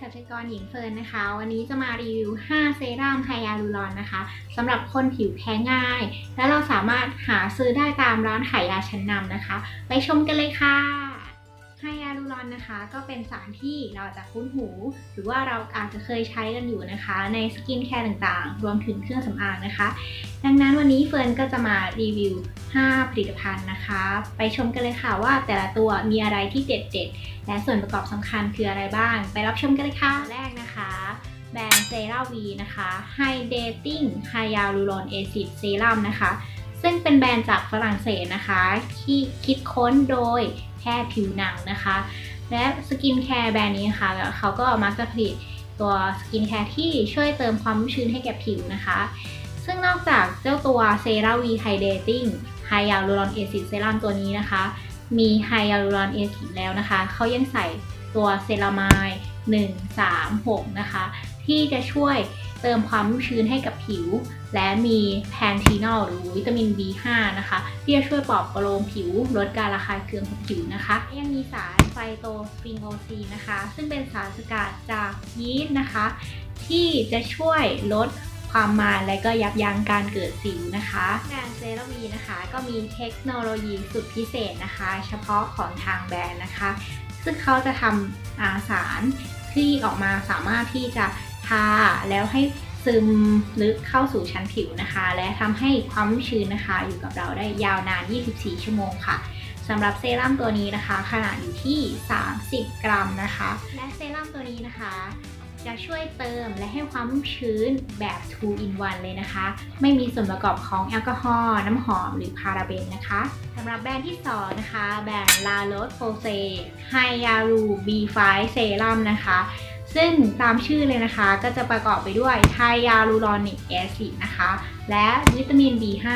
สัชกรหญิงเฟิร์นนะคะ วันนี้จะมารีวิว 5 เซรั่มไฮยาลูรอนนะคะสำหรับคนผิวแพ้ง่าย และเราสามารถหาซื้อได้ตามร้านขายยาชั้นนำนะคะ ไปชมกันเลยค่ะ ไฮยาลูรอนนะคะ ก็เป็นสารที่เราจะคุ้นหู หรือว่าเราอาจจะเคยใช้กันอยู่นะคะ ในสกินแคร์ต่างๆ รวมถึงเครื่องสำอางนะคะ ดังนั้นวันนี้เฟิร์นก็จะมารีวิว 5 ผลิตภัณฑ์นะคะ ไปชมกันเลยค่ะว่าแต่ละตัวมีอะไรที่เด็ดๆ และส่วนประกอบสำคัญคืออะไรบ้าง ไปรับชมกันเลยค่ะแรกนะคะแบรนด์เซราวีนะคะ Hydrating Hyaluron Acid Serum นะคะ ซึ่งเป็นแบรนด์จากฝรั่งเศสนะคะ ที่คิดค้นโดย แพทย์ผิวหนังนะคะ และสกินแคร์แบรนด์นี้นะคะเขาก็มักจะผลิตตัวสกินแคร์ที่ช่วยเติมความชุ่มชื้นให้แก่ผิวนะคะ ซึ่งนอกจากเจ้าตัวเซราวีไฮเดรติ้งไฮยาลูรอนเอซิดเซรั่มตัวนี้นะคะ มีไฮยาลูรอนเอซิดแล้วนะคะ เขายังใส่ตัวเซรามาย1 3 6 นะคะ ที่จะช่วย เติมความชุ่มชื้นให้กับผิว และมีแพนทีนอลหรือวิตามิน B5 นะคะ ที่จะช่วยปลอบประโลมผิว ลดการระคายเคืองของผิวนะคะ ยังมีสารไฟโตฟิงโอซีนะคะ ซึ่งเป็นสารสกัดจากยีสต์นะคะ ที่จะช่วยลดความมันและก็ยับยั้งการเกิดสิวนะคะแบรนด์เซราวีนะคะ ก็มีเทคโนโลยีสุดพิเศษนะคะ เฉพาะของทางแบรนด์นะคะ ซึ่งเขาจะทำอาสารที่ออกมาสามารถที่จะ ทาแล้วให้ซึมลึกเข้าสู่ชั้นผิวนะคะ และทำให้ความชื้นนะคะ อยู่กับเราได้ยาวนาน 24 ชั่วโมงค่ะสำหรับเซรั่มตัวนี้นะคะ ขนาดอยู่ที่ 30 กรัมนะคะ และเซรั่มตัวนี้นะคะ จะช่วยเติมและให้ความชื้นแบบ 2 in 1 เลยนะคะ ไม่มีส่วนประกอบของแอลกอฮอล์น้ำหอมหรือพาราเบนนะคะสำหรับแบรนด์ที่ 2 นะคะ แบรนด์ La Roche Posay Hyalu B5 Serum นะคะ ซึ่งตามชื่อเลยนะคะก็จะประกอบไปด้วยไฮยาลูรอนิกแอซิดนะคะ และวิตามิน B5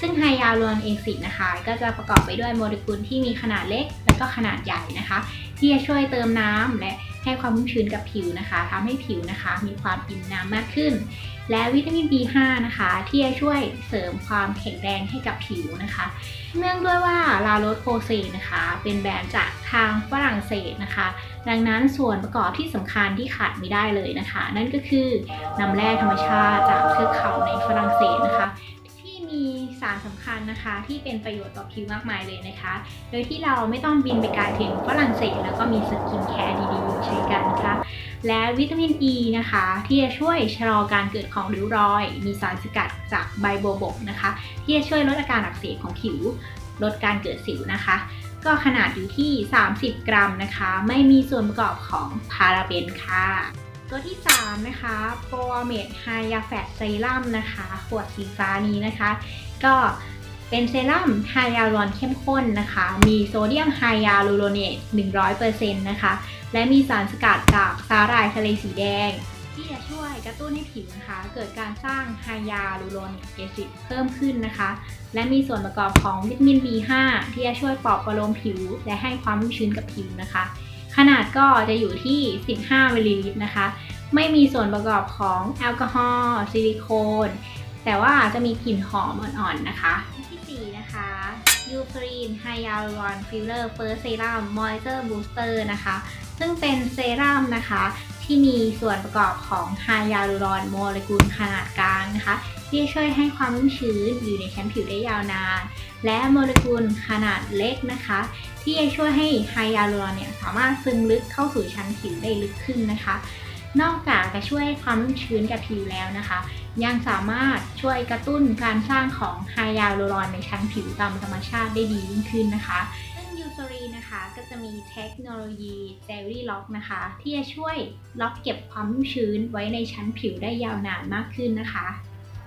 ซึ่งไฮยาลูรอนิกแอซิดนะคะ ก็จะประกอบไปด้วยโมเลกุลที่มีขนาดเล็ก และก็ขนาดใหญ่นะคะ ที่จะช่วยเติมน้ำและ ให้ความชุ่มชื้นกับผิวนะคะทำให้ผิวนะคะ มีความอิ่มน้ำมากขึ้น และวิตามิน B5 นะคะ ที่จะช่วยเสริมความแข็งแรงให้กับผิวนะคะ เนื่องด้วยว่าลาโรสโ o เซนะคะ เป็นแบรนด์จากทางฝรั่งเศสนะคะ ดังนั้นส่วนประกอบที่สำคัญที่ขาดไม่ได้เลยนะคะ นั่นก็คือน้ำแร่ธรรมชาติจากเทือกเขาในฝรั่งเศสนะคะารสำคัญนะคะ ที่เป็นประโยชน์ต่อผิวมากมายเลยนะคะ โดยที่เราไม่ต้องบินไปไกลถึงฝรั่งเศสแล้วก็มีสกินแคร์ดีๆ ใช้กันนะคะและวิตามินอ e ีนะคะ ที่จะช่วยชะลอการเกิดของริ้วรอย มีสารสกัดจากใบโบวบกนะคะ ที่จะช่วยลดอาการอักเสบของผิว ลดการเกิดสิวนะคะ ก็ขนาดอยู่ที่ 30 กรัมนะคะ ไม่มีส่วนประกอบของพาราเบนค่ะ ตัวที่ 3 นะคะโปรเมดไฮยาแฟตเซรั่มนะคะ ขวดสีฟ้านี้นะคะ ก็เป็นเซรั่มไฮยาลูรอนเข้มข้นนะคะ มีโซเดียมไฮยาลูโรเนต 100%นะคะ และมีสารสกัดจากสาหร่ายทะเลสีแดง ที่จะช่วยกระตุ้นให้ผิวนะคะ เกิดการสร้างไฮยาลูโรเนิกแอซิดเพิ่มขึ้นนะคะ และมีส่วนประกอบของวิตามิน B5 ที่จะช่วยปลอบประโลมผิว และให้ความชุ่มชื้นกับผิวนะคะ ขนาดก็จะอยู่ที่ 15มิลลิลิตรนะคะ ไม่มีส่วนประกอบของแอลกอฮอล์ซิลิโคน แต่ว่าจะมีกลิ่นหอมอ่อนๆนะคะที่4นะคะยูครีนไฮยาลูรอนฟิลเลอร์เฟิร์สเซรั่มมอยเจอร์บูสเตอร์นะคะ ซึ่งเป็นเซรั่มนะคะที่มีส่วนประกอบของไฮยาลูรอนโมเลกุลขนาดกลางนะคะ ที่จะช่วยให้ความชุ่มชื้นอยู่ในชั้นผิวได้ยาวนาน และโมเลกุลขนาดเล็กนะคะ ที่จะช่วยให้ไฮยาลูรอนเนี่ยสามารถซึมลึกเข้าสู่ชั้นผิวได้ลึกขึ้นนะคะ นอกจากจะช่วยให้ความชุ่มชื้นกับผิวแล้วนะคะ ยังสามารถช่วยกระตุ้นการสร้างของไฮยาลูรอนในชั้นผิวตามธรรมชาติได้ดียิ่งขึ้นนะคะซึ่งยูซอรีนะคะก็จะมีเทคโนโลยีเซรี่ล็อกนะคะ ที่จะช่วยล็อกเก็บความชุ่มชื้นไว้ในชั้นผิวได้ยาวนานมากขึ้นนะคะ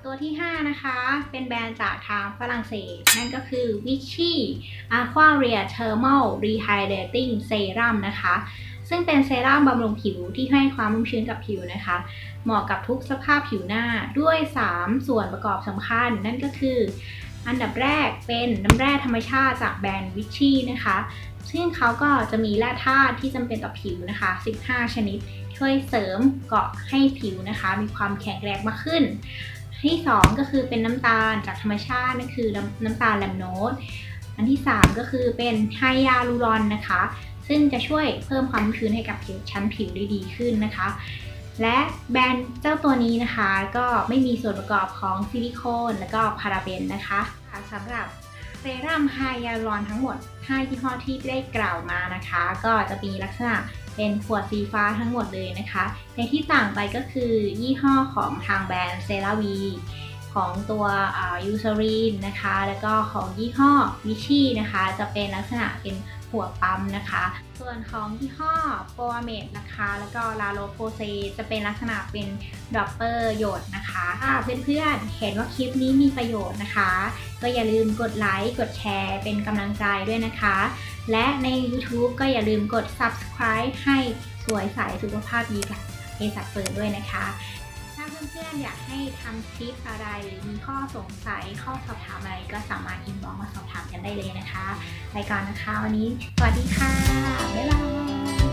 ตัวที่ 5 นะคะ เป็นแบรนด์จากทางฝรั่งเศส นั่นก็คือ Vichy Aqua Ria Thermal Rehydrating Serum นะคะ ซึ่งเป็นเซรั่มบำรุงผิวที่ให้ความชุ่มชื้นกับผิวนะคะ เหมาะกับทุกสภาพผิวหน้าด้วย 3 ส่วนประกอบสำคัญ นั่นก็คือ อันดับแรกเป็นน้ำแร่ธรรมชาติจากแบรนด์วิชชี่นะคะ ซึ่งเขาก็จะมีแร่ธาตุที่จำเป็นต่อผิวนะคะ 15 ชนิดช่วยเสริมเกาะให้ผิวนะคะ มีความแข็งแรงมากขึ้น ที่2ก็คือเป็นน้ำตาลจากธรรมชาตินั่นคือน้ำน้ำตาลแลมโนสอันที่ 3 ก็คือเป็นไฮยาลูรอนนะคะ ซึ่งจะช่วยเพิ่มความชื้นให้กับผิวชั้นผิวได้ดีขึ้นนะคะ และแบรนด์เจ้าตัวนี้นะคะ ก็ไม่มีส่วนประกอบของซิลิโคนและก็พาราเบนนะคะสำหรับ เซรั่มไฮยาลูรอนทั้งหมด 5 ยี่ห้อที่ได้กล่าวมานะคะ ก็จะมีลักษณะเป็นขวดสีฟ้าทั้งหมดเลยนะคะ ในที่ต่างไปก็คือยี่ห้อของทางแบรนด์เซราวีของตัวยูซารีนนะคะ แล้วก็ของยี่ห้อวิชีนะคะ จะเป็นลักษณะเป็น หัวปั๊มนะคะ ส่วนของยี่ห้อโปรเมดนะคะ แล้วก็ลาโลโพเซจะเป็นลักษณะเป็นดรอปเปอร์หยดนะคะถ้าเพื่อนๆเห็นว่าคลิปนี้มีประโยชน์นะคะ ก็อย่าลืมกดไลค์กดแชร์เป็นกำลังใจด้วยนะคะ และใน YouTube ก็อย่าลืมกด subscribe ให้สวยใสสุขภาพดีกับเอสัตเปิดด้วยนะคะถ้า เพื่อนๆอยากให้ทำคลิปอะไร มีข้อสงสัย ข้อสอบถามอะไรก็สามารถอินบ็อกมาสอบถามกันได้เลยนะคะ ไปก่อนนะคะ วันนี้ สวัสดีค่ะ บ๊ายบาย